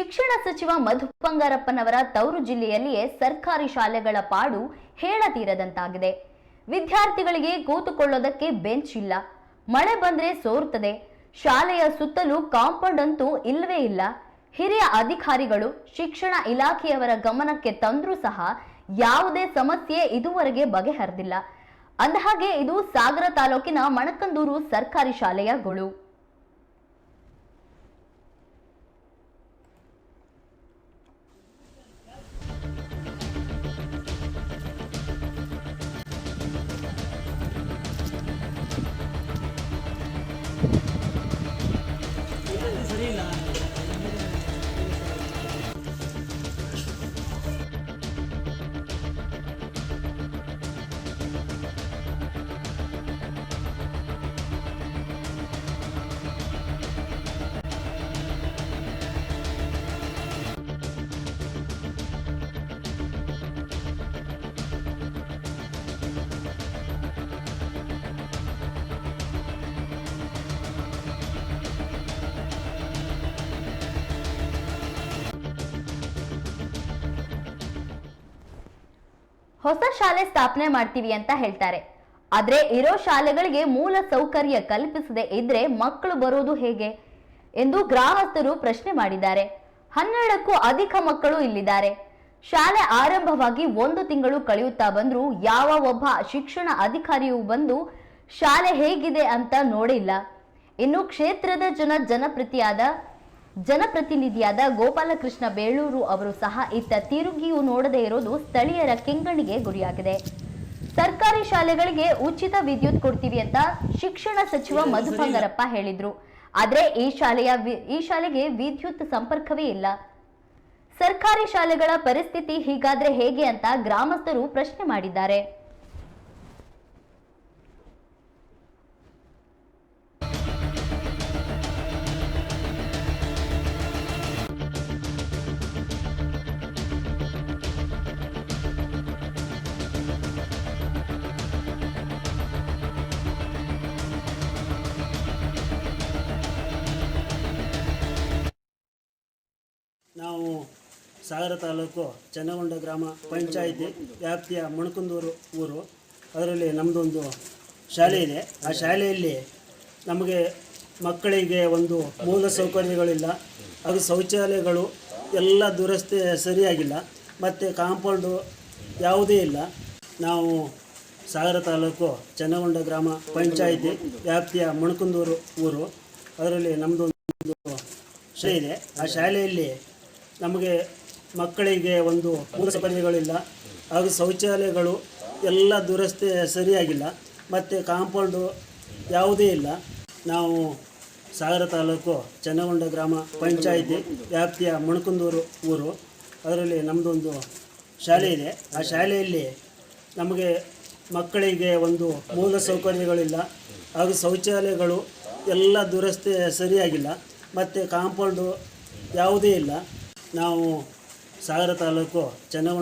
ಶಿಕ್ಷಣ ಸಚಿವ ಮಧು ಬಂಗಾರಪ್ಪನವರ ತವರು ಜಿಲ್ಲೆಯಲ್ಲಿಯೇ ಸರ್ಕಾರಿ ಶಾಲೆಗಳ ಪಾಡು ಹೇಳತೀರದಂತಾಗಿದೆ ವಿದ್ಯಾರ್ಥಿಗಳಿಗೆ ಕೂತುಕೊಳ್ಳೋದಕ್ಕೆ ಬೆಂಚ್ ಇಲ್ಲ. ಮಳೆ ಬಂದ್ರೆ ಸೋರುತ್ತದೆ. ಶಾಲೆಯ ಸುತ್ತಲೂ ಕಾಂಪೌಂಡ್ ಅಂತೂ ಇಲ್ಲವೇ ಇಲ್ಲ. ಹಿರಿಯ ಅಧಿಕಾರಿಗಳು, ಶಿಕ್ಷಣ ಇಲಾಖೆಯವರ ಗಮನಕ್ಕೆ ತಂದ್ರೂ ಸಹ ಯಾವುದೇ ಸಮಸ್ಯೆ ಇದುವರೆಗೆ ಬಗೆಹರಿದಿಲ್ಲ. ಅಂದಹಾಗೆ ಇದು ಸಾಗರ ತಾಲೂಕಿನ ಮಣಕಂದೂರು ಸರ್ಕಾರಿ ಶಾಲೆಯ ಗೊಳು. ಹೊಸ ಶಾಲೆ ಸ್ಥಾಪನೆ ಮಾಡ್ತೀವಿ ಅಂತ ಹೇಳ್ತಾರೆ. ಆದ್ರೆ ಇರೋ ಶಾಲೆಗಳಿಗೆ ಮೂಲ ಸೌಕರ್ಯ ಕಲ್ಪಿಸದೆ ಇದ್ರೆ ಮಕ್ಕಳು ಬರೋದು ಹೇಗೆ? ಎಂದು ಗ್ರಾಮಸ್ಥರು ಪ್ರಶ್ನೆ ಮಾಡಿದ್ದಾರೆ. ಹನ್ನೆರಡಕ್ಕೂ ಅಧಿಕ ಮಕ್ಕಳು ಇಲ್ಲಿದ್ದಾರೆ. ಶಾಲೆ ಆರಂಭವಾಗಿ ಒಂದು ತಿಂಗಳು ಕಳೆಯುತ್ತಾ ಬಂದರೂ ಯಾವ ಒಬ್ಬ ಶಿಕ್ಷಣ ಅಧಿಕಾರಿಯೂ ಬಂದು ಶಾಲೆ ಹೇಗಿದೆ ಅಂತ ನೋಡಿಲ್ಲ. ಇನ್ನು ಕ್ಷೇತ್ರದ ಜನ ಜನಪ್ರತಿಯಾದ ಜನಪ್ರತಿನಿಧಿಯಾದ ಗೋಪಾಲಕೃಷ್ಣ ಬೇಳೂರು ಅವರು ಸಹ ಇತ್ತ ತಿರುಗಿಯೂ ನೋಡದೇ ಇರೋದು ಸ್ಥಳೀಯರ ಕೆಂಗಣಿಗೆ ಗುರಿಯಾಗಿದೆ. ಸರ್ಕಾರಿ ಶಾಲೆಗಳಿಗೆ ಉಚಿತ ವಿದ್ಯುತ್ ಕೊಡ್ತೀವಿ ಅಂತ ಶಿಕ್ಷಣ ಸಚಿವ ಮಧು ಬಂಗಾರಪ್ಪ ಹೇಳಿದ್ರು. ಆದ್ರೆ ಈ ಶಾಲೆಯ ಈ ಶಾಲೆಗೆ ವಿದ್ಯುತ್ ಸಂಪರ್ಕವೇ ಇಲ್ಲ. ಸರ್ಕಾರಿ ಶಾಲೆಗಳ ಪರಿಸ್ಥಿತಿ ಹೀಗಾದ್ರೆ ಹೇಗೆ ಅಂತ ಗ್ರಾಮಸ್ಥರು ಪ್ರಶ್ನೆ ಮಾಡಿದ್ದಾರೆ. ನಾವು ಸಾಗರ ತಾಲೂಕು ಚನ್ನಗೊಂಡ ಗ್ರಾಮ ಪಂಚಾಯಿತಿ ವ್ಯಾಪ್ತಿಯ ಮಣಕುಂದೂರು ಊರು. ಅದರಲ್ಲಿ ನಮ್ಮದೊಂದು ಶಾಲೆ ಇದೆ. ಆ ಶಾಲೆಯಲ್ಲಿ ನಮಗೆ ಮಕ್ಕಳಿಗೆ ಒಂದು ಮೂಲ ಸೌಕರ್ಯಗಳಿಲ್ಲ. ಅದು ಶೌಚಾಲಯಗಳು ಎಲ್ಲ ದುರಸ್ತಿ ಸರಿಯಾಗಿಲ್ಲ. ಮತ್ತು ಕಾಂಪೌಂಡು ಯಾವುದೇ ಇಲ್ಲ. ನಾವು ಸಾಗರ ತಾಲೂಕು ಚನ್ನಗೊಂಡ ಗ್ರಾಮ ಪಂಚಾಯಿತಿ ವ್ಯಾಪ್ತಿಯ ಮಣಕುಂದೂರು ಊರು. ಅದರಲ್ಲಿ ನಮ್ಮದೊಂದು ಶಾಲೆ ಇದೆ. ಆ ಶಾಲೆಯಲ್ಲಿ ನಮಗೆ ಮಕ್ಕಳಿಗೆ ಒಂದು ಮೂಲ ಸೌಕರ್ಯಗಳಿಲ್ಲ ಹಾಗೂ ಶೌಚಾಲಯಗಳು ಎಲ್ಲ ದುರಸ್ತಿ ಸರಿಯಾಗಿಲ್ಲ. ಮತ್ತು ಕಾಂಪೌಂಡು ಯಾವುದೇ ಇಲ್ಲ. ನಾವು ಸಾಗರ ತಾಲೂಕು ಚನ್ನಗೊಂಡ ಗ್ರಾಮ ಪಂಚಾಯಿತಿ ವ್ಯಾಪ್ತಿಯ ಮುಣಕುಂದೂರು ಊರು. ಅದರಲ್ಲಿ ನಮ್ಮದೊಂದು ಶಾಲೆ ಇದೆ. ಆ ಶಾಲೆಯಲ್ಲಿ ನಮಗೆ ಮಕ್ಕಳಿಗೆ ಒಂದು ಮೂಲ ಸೌಕರ್ಯಗಳಿಲ್ಲ. ಹಾಗೂ ಶೌಚಾಲಯಗಳು ಎಲ್ಲ ದುರಸ್ತಿ ಸರಿಯಾಗಿಲ್ಲ. ಮತ್ತು ಕಾಂಪೌಂಡು ಯಾವುದೇ ಇಲ್ಲ. ನಾವು ಸಾಗರ ತಾಲೂಕು ಚನ್ನಗೊಂಡ